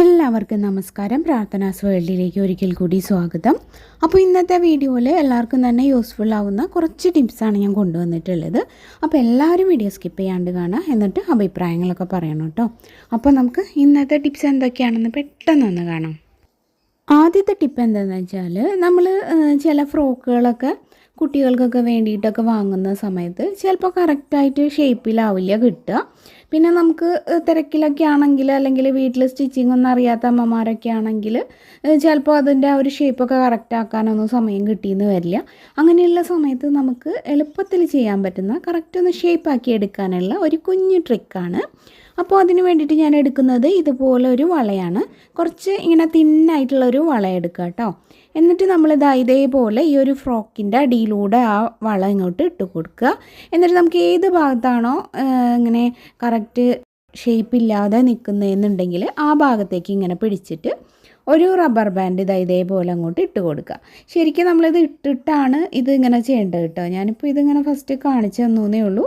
എല്ലാവർക്കും നമസ്കാരം. പ്രാർത്ഥനാസ് വേൾഡിലേക്ക് ഒരിക്കൽ കൂടി സ്വാഗതം. അപ്പോൾ ഇന്നത്തെ വീഡിയോയിൽ എല്ലാവർക്കും തന്നെ യൂസ്ഫുൾ ആവുന്ന കുറച്ച് ടിപ്സാണ് ഞാൻ കൊണ്ടുവന്നിട്ടുള്ളത്. അപ്പോൾ എല്ലാവരും വീഡിയോ സ്കിപ്പ് ചെയ്യാണ്ട് കാണുക എന്നിട്ട് അഭിപ്രായങ്ങളൊക്കെ പറയണം കേട്ടോ. അപ്പോൾ നമുക്ക് ഇന്നത്തെ ടിപ്സ് എന്തൊക്കെയാണെന്ന് പെട്ടെന്നൊന്ന് കാണാം. ആദ്യത്തെ ടിപ്പ് എന്താണെന്ന് വെച്ചാൽ നമ്മൾ ചില ഫ്രോക്കുകളൊക്കെ കുട്ടികൾക്കൊക്കെ വേണ്ടിയിട്ടൊക്കെ വാങ്ങുന്ന സമയത്ത് ചിലപ്പോൾ കറക്റ്റായിട്ട് ഷേപ്പിലാവില്ല കിട്ടുക. പിന്നെ നമുക്ക് തിരക്കിലൊക്കെ ആണെങ്കിൽ അല്ലെങ്കിൽ വീട്ടിൽ സ്റ്റിച്ചിങ് ഒന്നും അറിയാത്ത അമ്മമാരൊക്കെ ആണെങ്കിൽ ചിലപ്പോൾ അതിന്റെ ആ ഒരു ഷേപ്പൊക്കെ കറക്റ്റ് ആക്കാനൊന്നും സമയം കിട്ടിയെന്ന് വരില്ല. അങ്ങനെയുള്ള സമയത്ത് നമുക്ക് എളുപ്പത്തിൽ ചെയ്യാൻ പറ്റുന്ന കറക്റ്റ് ഒന്ന് ഷേപ്പാക്കി എടുക്കാനുള്ള ഒരു കുഞ്ഞു ട്രിക്കാണ്. അപ്പോൾ അതിന് വേണ്ടിയിട്ട് ഞാൻ എടുക്കുന്നത് ഇതുപോലെ ഒരു വളയാണ്. കുറച്ച് ഇങ്ങനെ തിന്നായിട്ടുള്ള ഒരു വള എടുക്കുക കേട്ടോ. എന്നിട്ട് നമ്മൾ ഇതാ ഇതേപോലെ ഈ ഒരു ഫ്രോക്കിന്റെ അടിയിലൂടെ ആ വള ഇങ്ങോട്ട് ഇട്ട് കൊടുക്കുക. എന്നിട്ട് നമുക്ക് ഏത് ഭാഗത്താണോ ഇങ്ങനെ കറക്റ്റ് ഷേപ്പില്ലാതെ നിൽക്കുന്നതെന്നുണ്ടെങ്കിൽ ആ ഭാഗത്തേക്ക് ഇങ്ങനെ പിടിച്ചിട്ട് ഒരു റബ്ബർ ബാൻഡ് ഇതാ ഇതേപോലെ അങ്ങോട്ട് ഇട്ട് കൊടുക്കുക. ശരിക്കും നമ്മളിത് ഇട്ടിട്ടാണ് ഇത് ഇങ്ങനെ ചെയ്യേണ്ടത് കേട്ടോ. ഞാനിപ്പോൾ ഇതിങ്ങനെ ഫസ്റ്റ് കാണിച്ചു തന്നേ ഉള്ളൂ.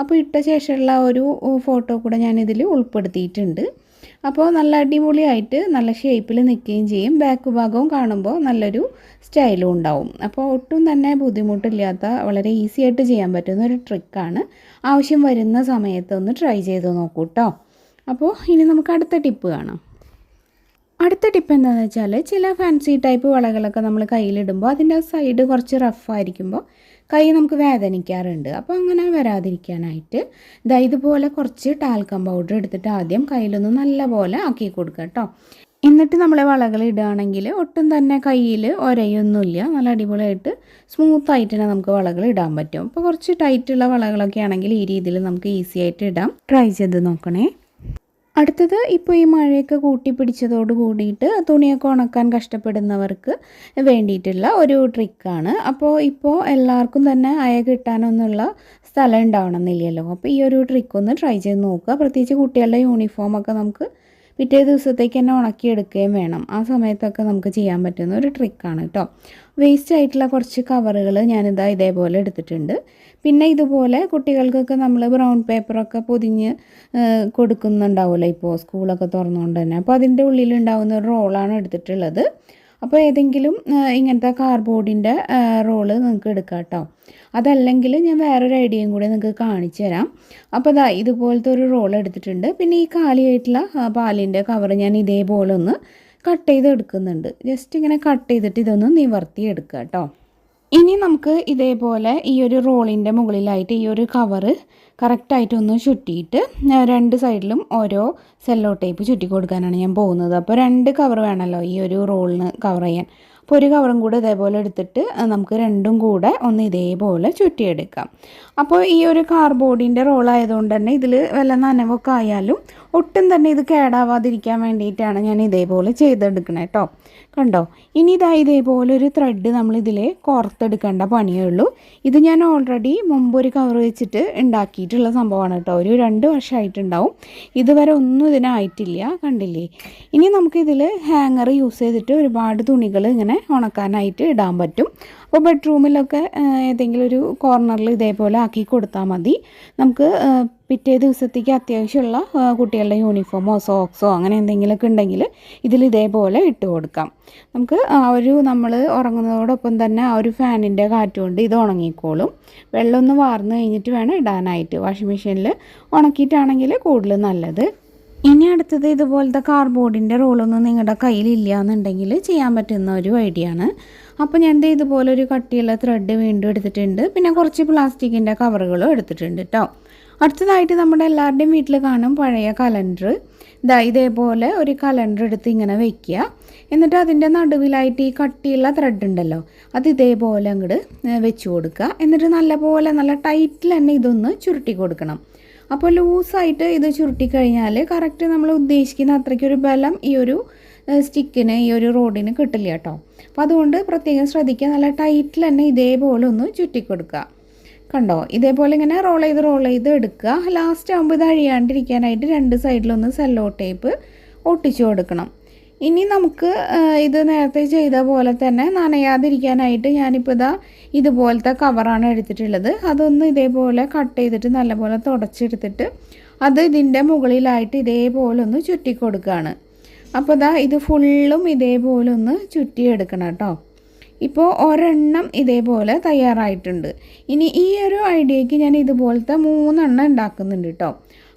അപ്പോൾ ഇട്ട ശേഷമുള്ള ഒരു ഫോട്ടോ കൂടെ ഞാനിതിൽ ഉൾപ്പെടുത്തിയിട്ടുണ്ട്. അപ്പോൾ നല്ല അടിപൊളിയായിട്ട് നല്ല ഷേപ്പിൽ നിൽക്കുകയും ചെയ്യും. ബാക്ക് ഭാഗവും കാണുമ്പോൾ നല്ലൊരു സ്റ്റൈലും ഉണ്ടാവും. അപ്പോൾ ഒട്ടും തന്നെ ബുദ്ധിമുട്ടില്ലാത്ത വളരെ ഈസി ആയിട്ട് ചെയ്യാൻ പറ്റുന്ന ഒരു ട്രിക്കാണ് ആവശ്യം വരുന്ന സമയത്ത് ഒന്ന് ട്രൈ ചെയ്ത് നോക്കൂ കേട്ടോ അപ്പോൾ ഇനി നമുക്ക് അടുത്ത ടിപ്പ് കാണാം. അടുത്ത ടിപ്പ് എന്താണെന്ന് വെച്ചാൽ ചില ഫാൻസി ടൈപ്പ് വളകളൊക്കെ നമ്മൾ കയ്യിലിടുമ്പോൾ അതിന്റെ സൈഡ് കുറച്ച് റഫായിരിക്കുമ്പോൾ കൈ നമുക്ക് വേദനിക്കാറുണ്ട്. അപ്പോൾ അങ്ങനെ വരാതിരിക്കാനായിട്ട് ഇതാ ഇതുപോലെ കുറച്ച് ടാൽക്കം പൗഡർ എടുത്തിട്ട് ആദ്യം കയ്യിലൊന്ന് നല്ലപോലെ ആക്കി കൊടുക്കുക കേട്ടോ എന്നിട്ട് നമ്മൾ വളകൾ ഇടുകയാണെങ്കിൽ ഒട്ടും തന്നെ കയ്യിൽ ഒരയൊന്നുമില്ല. നല്ല അടിപൊളിയായിട്ട് സ്മൂത്തായിട്ട് തന്നെ നമുക്ക് വളകൾ ഇടാൻ പറ്റും. അപ്പോൾ കുറച്ച് ടൈറ്റുള്ള വളകളൊക്കെ ആണെങ്കിൽ ഈ രീതിയിൽ നമുക്ക് ഈസി ആയിട്ട് ഇടാം. ട്രൈ ചെയ്ത് നോക്കണേ. അടുത്തത് ഇപ്പോൾ ഈ മഴയൊക്കെ കൂട്ടി പിടിച്ചതോട് കൂടിയിട്ട് തുണിയൊക്കെ ഉണക്കാൻ കഷ്ടപ്പെടുന്നവർക്ക് വേണ്ടിയിട്ടുള്ള ഒരു ട്രിക്കാണ് അപ്പോൾ ഇപ്പോൾ എല്ലാവർക്കും തന്നെ അയ കിട്ടാനൊന്നുള്ള സ്ഥലം ഉണ്ടാവണമെന്നില്ലല്ലോ അപ്പോൾ ഈ ഒരു ട്രിക്കൊന്ന് ട്രൈ ചെയ്ത് നോക്കുക. പ്രത്യേകിച്ച് കുട്ടികളുടെ യൂണിഫോമൊക്കെ നമുക്ക് പിറ്റേ ദിവസത്തേക്ക് തന്നെ ഉണക്കിയെടുക്കുകയും വേണം. ആ സമയത്തൊക്കെ നമുക്ക് ചെയ്യാൻ പറ്റുന്ന ഒരു ട്രിക്കാണ് കേട്ടോ വേസ്റ്റ് ആയിട്ടുള്ള കുറച്ച് കവറുകൾ ഞാനിതാ ഇതേപോലെ എടുത്തിട്ടുണ്ട്. പിന്നെ ഇതുപോലെ കുട്ടികൾക്കൊക്കെ നമ്മൾ ബ്രൗൺ പേപ്പറൊക്കെ പൊതിഞ്ഞ് കൊടുക്കുന്നുണ്ടാവുമല്ലോ ഇപ്പോൾ സ്കൂളൊക്കെ തുറന്നുകൊണ്ട് തന്നെ. അപ്പോൾ അതിന്റെ ഉള്ളിലുണ്ടാവുന്ന ഒരു റോളാണ് എടുത്തിട്ടുള്ളത്. അപ്പോൾ ഏതെങ്കിലും ഇങ്ങനത്തെ കാർഡ്ബോർഡിന്റെ റോൾ നിങ്ങൾക്ക് എടുക്കാം കേട്ടോ അതല്ലെങ്കിൽ ഞാൻ വേറൊരു ഐഡിയയും കൂടി നിങ്ങൾക്ക് കാണിച്ചു തരാം. അപ്പോൾ അതാ ഇതുപോലത്തെ ഒരു റോൾ എടുത്തിട്ടുണ്ട്. പിന്നെ ഈ കാലിയായിട്ടുള്ള പാലിന്റെ കവർ ഞാൻ ഇതേപോലെ ഒന്ന് കട്ട് ചെയ്ത് എടുക്കുന്നുണ്ട് ജസ്റ്റ് ഇങ്ങനെ കട്ട് ചെയ്തിട്ട് ഇതൊന്ന് നിവർത്തി എടുക്കുക കേട്ടോ ഇനി നമുക്ക് ഇതേപോലെ ഈ ഒരു റോളിന്റെ മുകളിലായിട്ട് ഈ ഒരു കവറ് കറക്റ്റായിട്ട് ഒന്ന് ചുറ്റിയിട്ട് രണ്ട് സൈഡിലും ഓരോ സെല്ലോ ടേപ്പ് ചുറ്റി കൊടുക്കാനാണ് ഞാൻ പോകുന്നത്. അപ്പോൾ രണ്ട് കവർ വേണമല്ലോ ഈ ഒരു റോളിന് കവർ ചെയ്യാൻ. അപ്പോൾ ഒരു കവറും കൂടെ ഇതേപോലെ എടുത്തിട്ട് നമുക്ക് രണ്ടും കൂടെ ഒന്ന് ഇതേപോലെ ചുറ്റിയെടുക്കാം. അപ്പോൾ ഈ ഒരു കാർബോർഡിന്റെ റോളായതുകൊണ്ട് തന്നെ ഇതിൽ വല്ല നനവൊക്കെ ആയാലും ഒട്ടും തന്നെ ഇത് കേടാവാതിരിക്കാൻ വേണ്ടിയിട്ടാണ് ഞാൻ ഇതേപോലെ ചെയ്തെടുക്കണേ കേട്ടോ കണ്ടോ? ഇനി ഇതാ ഇതേപോലെ ഒരു ത്രെഡ് നമ്മൾ ഇതിൽ കോർത്തെടുക്കേണ്ട പണിയേ ഉള്ളൂ. ഇത് ഞാൻ ഓൾറെഡി മുമ്പ് ഒരു കവർ വെച്ചിട്ട് ഉണ്ടാക്കിയിട്ടുള്ള സംഭവമാണ് കേട്ടോ ഒരു രണ്ട് വർഷമായിട്ടുണ്ടാവും ഇതുവരെ ഒന്നും ഇതിനായിട്ടില്ല. കണ്ടില്ലേ? ഇനി നമുക്കിതിൽ ഹാങ്ങർ യൂസ് ചെയ്തിട്ട് ഒരുപാട് തുണികൾ ഇങ്ങനെ ഉണക്കാനായിട്ട് ഇടാൻ പറ്റും. അപ്പോൾ ബെഡ്റൂമിലൊക്കെ ഏതെങ്കിലും ഒരു കോർണറിൽ ഇതേപോലെ ആക്കി കൊടുത്താൽ മതി. നമുക്ക് പിറ്റേ ദിവസത്തേക്ക് അത്യാവശ്യമുള്ള കുട്ടികളുടെ യൂണിഫോമോ സോക്സോ അങ്ങനെ എന്തെങ്കിലുമൊക്കെ ഉണ്ടെങ്കിൽ ഇതിൽ ഇതേപോലെ ഇട്ട് കൊടുക്കാം. നമുക്ക് ആ ഒരു നമ്മൾ ഉറങ്ങുന്നതോടൊപ്പം തന്നെ ആ ഒരു ഫാനിന്റെ കാറ്റുകൊണ്ട് ഇത് ഉണങ്ങിക്കോളും. വെള്ളമൊന്ന് വാർന്ന് കഴിഞ്ഞിട്ട് വേണം ഇടാനായിട്ട്. വാഷിംഗ് മെഷീനിൽ ഉണക്കിയിട്ടാണെങ്കിൽ കൂടുതൽ നല്ലത്. ഇനി അടുത്തത് ഇതുപോലത്തെ കാർഡ്ബോർഡിന്റെ റോളൊന്നും നിങ്ങളുടെ കയ്യിലില്ല എന്നുണ്ടെങ്കിൽ ചെയ്യാൻ പറ്റുന്ന ഒരു ഐഡിയ ആണ്. അപ്പോൾ ഞാൻ ഇതുപോലെ ഒരു കട്ടിയുള്ള ത്രെഡ് വീണ്ടും എടുത്തിട്ടുണ്ട്. പിന്നെ കുറച്ച് പ്ലാസ്റ്റിക്കിന്റെ കവറുകളും എടുത്തിട്ടുണ്ട് കേട്ടോ അടുത്തതായിട്ട് നമ്മുടെ എല്ലാവരുടെയും വീട്ടിൽ കാണും പഴയ കലണ്ടർ ഇതാ ഇതേപോലെ ഒരു കലണ്ടർ എടുത്ത് ഇങ്ങനെ വെക്കുക എന്നിട്ട് അതിന്റെ നടുവിലായിട്ട് ഈ കട്ടിയുള്ള ത്രെഡ് ഉണ്ടല്ലോ അത് ഇതേപോലെ അങ്ങോട്ട് വെച്ച് കൊടുക്കുക. എന്നിട്ട് നല്ലപോലെ നല്ല ടൈറ്റിൽ തന്നെ ഇതൊന്ന് ചുരുട്ടി കൊടുക്കണം. അപ്പോൾ ലൂസായിട്ട് ഇത് ചുരുട്ടിക്കഴിഞ്ഞാൽ കറക്റ്റ് നമ്മൾ ഉദ്ദേശിക്കുന്ന അത്രയ്ക്കൊരു ബലം ഈ ഒരു സ്റ്റിക്കിന് ഈ ഒരു റോഡിന് കിട്ടില്ല കേട്ടോ. അപ്പോൾ അതുകൊണ്ട് പ്രത്യേകം ശ്രദ്ധിക്കുക. നല്ല ടൈറ്റിൽ തന്നെ ഇതേപോലെ ഒന്ന് ചുറ്റിക്കൊടുക്കുക. കണ്ടോ? ഇതേപോലെ ഇങ്ങനെ റോൾ ചെയ്ത് റോൾ ചെയ്ത് എടുക്കുക. ലാസ്റ്റ് ആകുമ്പോൾ ഇത് അഴിയാണ്ടിരിക്കാനായിട്ട് രണ്ട് സൈഡിലൊന്ന് സെല്ലോ ടേപ്പ് ഒട്ടിച്ചു കൊടുക്കണം. ഇനി നമുക്ക് ഇത് നേരത്തെ ചെയ്ത പോലെ തന്നെ നനയാതിരിക്കാനായിട്ട് ഞാനിപ്പോൾ ഇതാ ഇതുപോലത്തെ കവറാണ് എടുത്തിട്ടുള്ളത്. അതൊന്ന് ഇതേപോലെ കട്ട് ചെയ്തിട്ട് നല്ലപോലെ തുടച്ചെടുത്തിട്ട് അത് ഇതിന്റെ മുകളിലായിട്ട് ഇതേപോലെ ഒന്ന് ചുറ്റി കൊടുക്കുകയാണ് അപ്പോൾ ഇതാ ഇത് ഫുള്ളും ഇതേപോലെ ഒന്ന് ചുറ്റിയെടുക്കണം കേട്ടോ. ഇപ്പോൾ ഒരെണ്ണം ഇതേപോലെ തയ്യാറായിട്ടുണ്ട്. ഇനി ഈ ഒരു ഐഡിയക്ക് ഞാൻ ഇതുപോലത്തെ മൂന്നെണ്ണം ഉണ്ടാക്കുന്നുണ്ട് കേട്ടോ.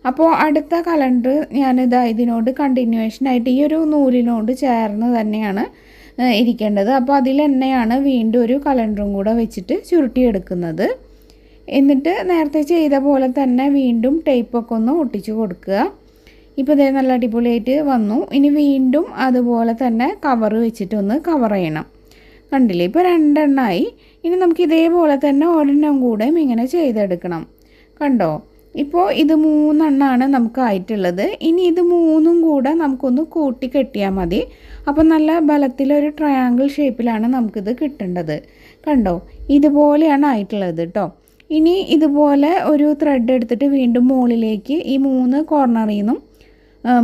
അപ്പോൾ അടുത്ത കലണ്ടർ ഞാനിതാ ഇതിനോട് കണ്ടിന്യൂവേഷൻ ആയിട്ട് ഈ ഒരു നൂലിനോട് ചേർന്ന് തന്നെയാണ് ഇരിക്കേണ്ടത്. അപ്പോൾ അതിൽ തന്നെയാണ് വീണ്ടും ഒരു കലണ്ടറും കൂടെ വെച്ചിട്ട് ചുരുട്ടിയെടുക്കുന്നത്. എന്നിട്ട് നേരത്തെ ചെയ്ത പോലെ തന്നെ വീണ്ടും ടേപ്പൊക്കെ ഒന്ന് ഒട്ടിച്ച് കൊടുക്കുക. ഇപ്പോൾ ഇതേ നല്ല അടിപൊളിയായിട്ട് വന്നു. ഇനി വീണ്ടും അതുപോലെ തന്നെ കവർ വെച്ചിട്ടൊന്ന് കവർ ചെയ്യണം. കണ്ടില്ലേ? ഇപ്പോൾ രണ്ടെണ്ണമായി ഇനി നമുക്ക് ഇതേപോലെ തന്നെ ഒരെണ്ണം കൂടെയും ഇങ്ങനെ ചെയ്തെടുക്കണം. കണ്ടോ? ഇപ്പോൾ ഇത് മൂന്നെണ്ണമാണ് നമുക്ക് ആയിട്ടുള്ളത്. ഇനി ഇത് മൂന്നും കൂടെ നമുക്കൊന്ന് കൂട്ടി കെട്ടിയാൽ മതി. അപ്പോൾ നല്ല ബലത്തിലൊരു ട്രയാങ്കിൾ ഷേപ്പിലാണ് നമുക്കിത് കിട്ടേണ്ടത്. കണ്ടോ? ഇതുപോലെയാണ് ആയിട്ടുള്ളത് കേട്ടോ ഇനി ഇതുപോലെ ഒരു ത്രെഡ് എടുത്തിട്ട് വീണ്ടും മുകളിലേക്ക് ഈ മൂന്ന് കോർണറിൽ നിന്നും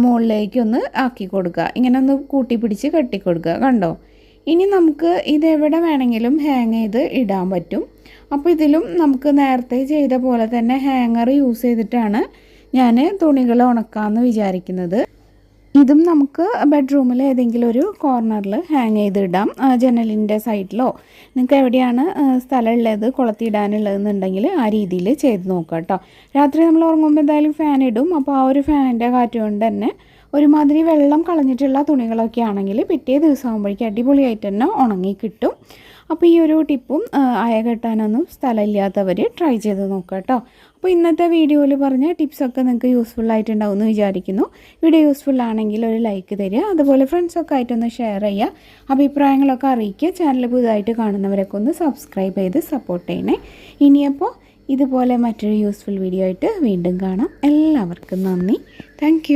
മുകളിലേക്കൊന്ന് ആക്കി കൊടുക്കുക. ഇങ്ങനെ ഒന്ന് കൂട്ടി പിടിച്ച് കെട്ടി കൊടുക്കുക കണ്ടോ? ഇനി നമുക്ക് ഇതെവിടെ വേണമെങ്കിലും ഹാങ് ചെയ്ത് ഇടാൻ പറ്റും. അപ്പോൾ ഇതിലും നമുക്ക് നേരത്തെ ചെയ്ത പോലെ തന്നെ ഹാങ്ങർ യൂസ് ചെയ്തിട്ടാണ് ഞാൻ തുണികൾ ഉണക്കാമെന്ന് വിചാരിക്കുന്നത്. ഇതും നമുക്ക് ബെഡ്റൂമിൽ ഏതെങ്കിലും ഒരു കോർണറിൽ ഹാങ് ചെയ്തിടാം. ജനലിന്റെ സൈഡിലോ നിങ്ങൾക്ക് എവിടെയാണ് സ്ഥലമുള്ളത് കൊളത്തിയിടാനുള്ളതെന്നുണ്ടെങ്കിൽ ആ രീതിയിൽ ചെയ്ത് നോക്കാം കേട്ടോ. രാത്രി നമ്മൾ ഉറങ്ങുമ്പോൾ എന്തായാലും ഫാൻ ഇടും. അപ്പോൾ ആ ഒരു ഫാനിന്റെ കാറ്റ് കൊണ്ട് തന്നെ ഒരുമാതിരി വെള്ളം കളഞ്ഞിട്ടുള്ള തുണികളൊക്കെ ആണെങ്കിൽ പിറ്റേ ദിവസം ആകുമ്പോഴേക്കും അടിപൊളിയായിട്ട് തന്നെ ഉണങ്ങി കിട്ടും. അപ്പോൾ ഈ ഒരു ടിപ്പും അയ കെട്ടാനൊന്നും സ്ഥലമില്ലാത്തവർ ട്രൈ ചെയ്ത് നോക്കുക കേട്ടോ അപ്പോൾ ഇന്നത്തെ വീഡിയോയിൽ പറഞ്ഞ ടിപ്സൊക്കെ നിങ്ങൾക്ക് യൂസ്ഫുൾ ആയിട്ടുണ്ടാവും എന്ന് വിചാരിക്കുന്നു. വീഡിയോ യൂസ്ഫുൾ ആണെങ്കിൽ ഒരു ലൈക്ക് തരിക അതുപോലെ ഫ്രണ്ട്സൊക്കെ ആയിട്ടൊന്ന് ഷെയർ ചെയ്യുക. അഭിപ്രായങ്ങളൊക്കെ അറിയിക്കുക. ചാനൽ പുതുതായിട്ട് കാണുന്നവരൊക്കെ ഒന്ന് സബ്സ്ക്രൈബ് ചെയ്ത് സപ്പോർട്ട് ചെയ്യണേ. ഇനിയപ്പോൾ ഇതുപോലെ മറ്റൊരു യൂസ്ഫുൾ വീഡിയോ ആയിട്ട് വീണ്ടും കാണാം. എല്ലാവർക്കും നന്ദി. താങ്ക്